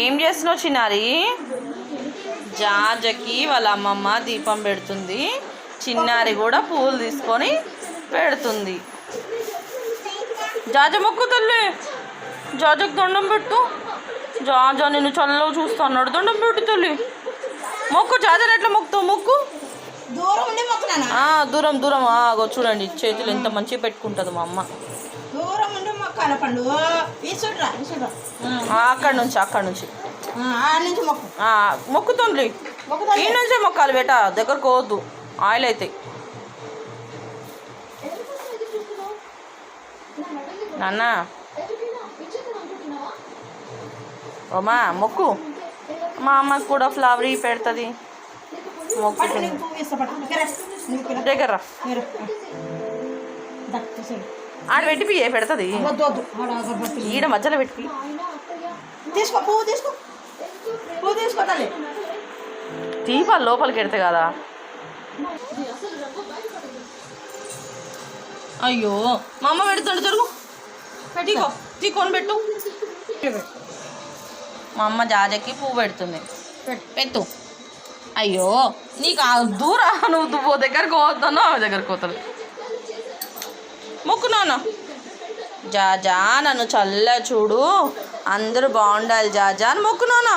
ఏం చేస్తున్నావు చిన్నారి? జాజకి వాళ్ళ అమ్మమ్మ దీపం పెడుతుంది. చిన్నారి కూడా పూలు తీసుకొని పెడుతుంది. జాజ మొక్కు తల్లి. జాజకు దండం పెట్టు. జాజా నిన్ను చల్లగా చూస్తున్నాడు దండం పెట్టు తల్లి. మొక్కు జాజని ఎట్లా మొక్కుతావు? మొక్కు. దూరం దూరం దూరం. చూడండి చేతులు ఎంత మంచిగా పెట్టుకుంటుంది మా అమ్మ. మొక్కాల పండు. ఆ, అక్కడి నుంచి అక్కడి నుంచి. ఆ నుంచి మొక్కు. ఆ, మొక్కుతుంది మొక్కుతా ఈ నుంచే మొక్కాలి బేట దగ్గరకు పోవద్దు. ఆయిల్ అయితే. నాన్న. ఓమా మొక్కు. మా అమ్మకి కూడా ఫ్లవర్ పెడుతుంది. మొక్కు దగ్గర. ఆడ పెట్టి పియ్యే పెడుతుంది? ఈడ మధ్యలో పెట్టి తీసుకో పువ్వు తీసుకో. పువ్వు తీసుకో తల్లి. దీపాలు లోపలికి ఎడతాయి కదా. అయ్యో మా అమ్మ పెడుతుండు జరుగు. తీకో తీకొని పెట్టు. మా అమ్మ జాజకి పువ్వు పెడుతుంది. పెట్టు. అయ్యో నీకు దూరా నువ్వు దగ్గరకు పోతాను ఆమె దగ్గరకు పోతాను మొక్కు నాన్న. జాజా నన్ను చల్ల చూడు. అందరూ బాగుండాలి జాజా అని మొక్కు నాన్న.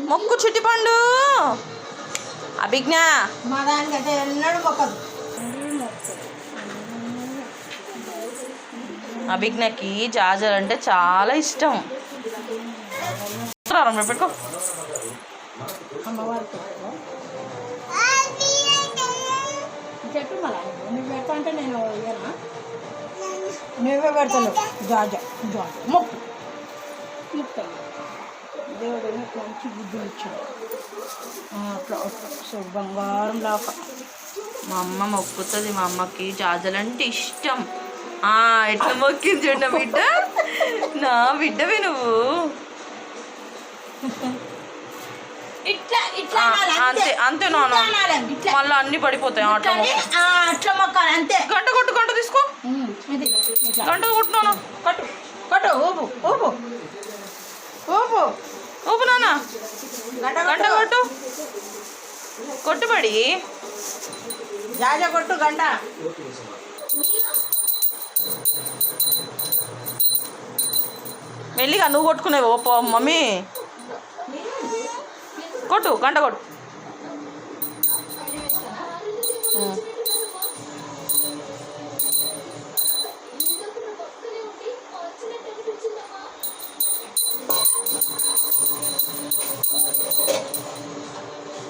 మొక్కు చిట్టిపండు. అభిజ్ఞ. అభిజ్ఞకి జాజర్ అంటే చాలా ఇష్టం. పెట్టుకో. పెట్టు మళ్ళీ నువ్వు పెడతా అంటే నేను ఇయ్యనా నువ్వే పెడతాను జాజ జాజ మొక్కు మొక్కుతాను దేవుడు నీకు మంచి బుద్ధులు ఇచ్చాడు అట్లా సో బంగారం లాక మా అమ్మ మొక్కుతుంది మా అమ్మకి జాజలు అంటే ఇష్టం ఆ ఎట్లా మొక్కింది చూడ బిడ్డ నా బిడ్డవి నువ్వు అంతే అంతే. నాన్న. మళ్ళీ అన్ని పడిపోతాయి అట్లా మొక్కాలి అంతే. గంట కొట్టు గంట తీసుకో. గంట కట్టు కట్టు ఊపు ఊపు. ఊపు. ఊపు నాన్న. గంట కొట్టు. కొట్టుబడి జాజ కొట్టు గంట. మెల్లిగా నువ్వు కొట్టుకునేవు ఓ పో- మమ్మీ. కొట్టు గంట కొట్టు.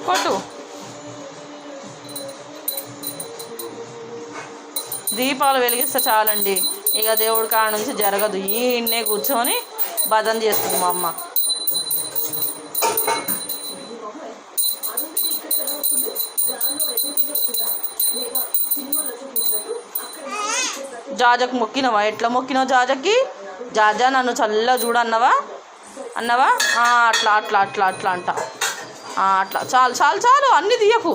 కొట్టు. దీపాలు వెలిగిస్తే చాలండి. ఇక దేవుడి కాడ నుంచి జరగదు. ఈయన్నే కూర్చొని భజన చేస్తుంది మా అమ్మ. జాజకు మొక్కినవా? ఎట్లా మొక్కినావు జాజకి? జాజా నన్ను చల్ల చూడన్నవా అన్నవా? అట్లా అట్లా అట్లా అట్లా అంట. అట్లా. చాలు చాలు చాలు అన్నీ తీయకు.